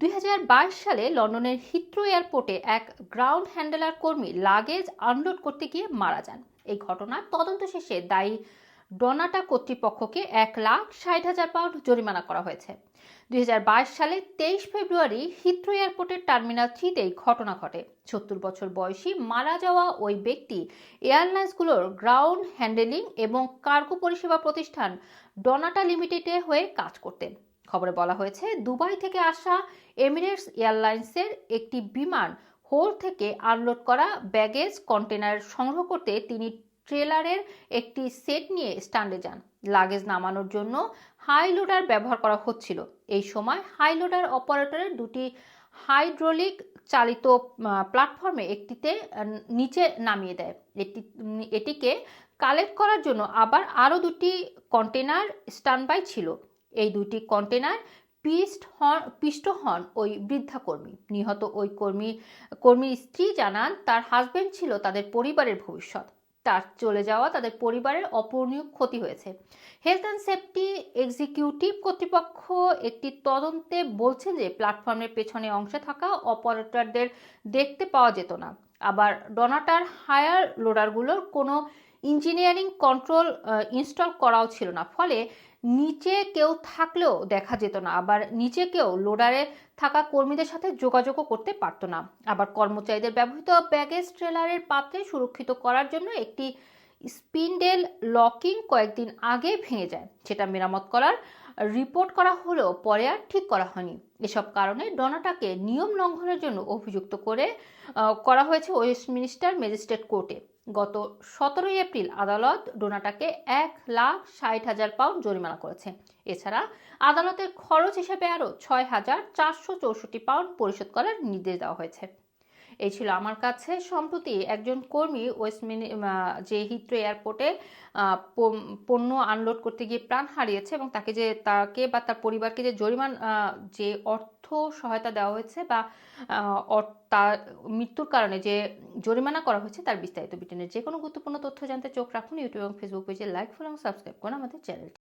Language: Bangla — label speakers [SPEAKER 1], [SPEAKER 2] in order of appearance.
[SPEAKER 1] দুই হাজার বাইশ সালে লন্ডনের হিথ্রো এয়ারপোর্টে এক গ্রাউন্ড হ্যান্ডেলার কর্মী লাগেজ আনলোড করতে গিয়ে মারা যান। এই ঘটনার তদন্ত শেষে দায়ী ডোনাটা কর্তৃপক্ষকে এক লাখ ষাট হাজার পাউন্ড জরিমানা করা হয়েছে। দু হাজার বাইশ সালে তেইশ ফেব্রুয়ারি হিথ্রো এয়ারপোর্টের টার্মিনাল থ্রিতে ঘটনা ঘটে। সত্তর বছর বয়সী মারা যাওয়া ওই ব্যক্তি এয়ারলাইন্সগুলোর গ্রাউন্ড হ্যান্ডেলিং এবং কার্গো পরিষেবা প্রতিষ্ঠান ডোনাটা লিমিটেডে হয়ে কাজ করতেন। খবরে বলা হয়েছে, দুবাই থেকে আসা এমিরেটস এয়ারলাইন্সের একটি বিমান হোল থেকে আনলোড করা ব্যাগেজ কন্টেনার সংগ্রহ করতে তিনি ট্রেলারের একটি সেট নিয়ে স্ট্যান্ডে যান। লাগেজ নামানোর জন্য হাই লোডার ব্যবহার করা হচ্ছিল। এই সময় হাই লোডার অপারেটরের দুটি হাইড্রোলিক চালিত প্ল্যাটফর্মে একটিতে নিচে নামিয়ে দেয়। এটি, এটিকে কালেক্ট করার জন্য আবার আরও দুটি কন্টেনার স্ট্যান্ডবাই ছিল। এই দুটি কন্টেনার পিষ্ট হন পিষ্ট হন ওই বৃদ্ধা কর্মী। নিহত ওই কর্মী, কর্মীর স্ত্রী জানান, তার হাজবেন্ড ছিল তাদের পরিবারের ভবিষ্যৎ। তার চলে যাওয়া তাদের পরিবারের অপূরণীয় ক্ষতি হয়েছে। হেলথ অ্যান্ড সেফটি এক্সিকিউটিভ কর্তৃপক্ষ একটি তদন্তে বলছেন যে প্ল্যাটফর্মের পেছনে অংশে থাকা অপারেটরদের দেখতে পাওয়া যেত না। আবার ডোনাটার হায়ার লোডারগুলোর কোনো ইঞ্জিনিয়ারিং কন্ট্রোল ইনস্টল করাও ছিল না। ফলে নিচে কেউ থাকলেও দেখা যেত না। আবার নিচে কেউ লোডারে থাকা কর্মীদের সাথে যোগাযোগও করতে পারতো না। আবার কর্মচারীদের ব্যবহৃত ব্যাগেজ ট্রেলারের পাত্রে সুরক্ষিত করার জন্য একটি স্পিন্ডেল লকিং কয়েকদিন আগে ভেঙে যায়। সেটা মেরামত করার রিপোর্ট করা হলেও পরে আর ঠিক করা হয়নি। এসব কারণে ডোনাটাকে নিয়ম লঙ্ঘনের জন্য অভিযুক্ত করে করা হয়েছে ওয়েস্টমিনিস্টার ম্যাজিস্ট্রেট কোর্টে। গত সতেরোই এপ্রিল আদালত ডোনাটাকে এক লাখ ষাট হাজার পাউন্ড জরিমানা করেছে। এছাড়া আদালতের খরচ হিসেবে আরও ছয় হাজার চারশো চৌষট্টি পাউন্ড পরিশোধ করার নির্দেশ দেওয়া হয়েছে। এই ছিল আমার কাছে। সম্প্রতি একজন কর্মী ওয়েস্টমিনি আহ, যে হিথ্রো এয়ারপোর্টে পণ্য আনলোড করতে গিয়ে প্রাণ হারিয়েছে এবং তাকে যে তাকে বা তার পরিবারকে যে জরিমান যে অর্থ সহায়তা দেওয়া হয়েছে বা তার মৃত্যুর কারণে যে জরিমানা করা হয়েছে তার বিস্তারিত ব্রিটেনের যে কোনো গুরুত্বপূর্ণ তথ্য জানতে চোখ রাখুন ইউটিউব এবং ফেসবুক পেজে লাইক ফলো এবং সাবস্ক্রাইব করুন আমাদের চ্যানেলটি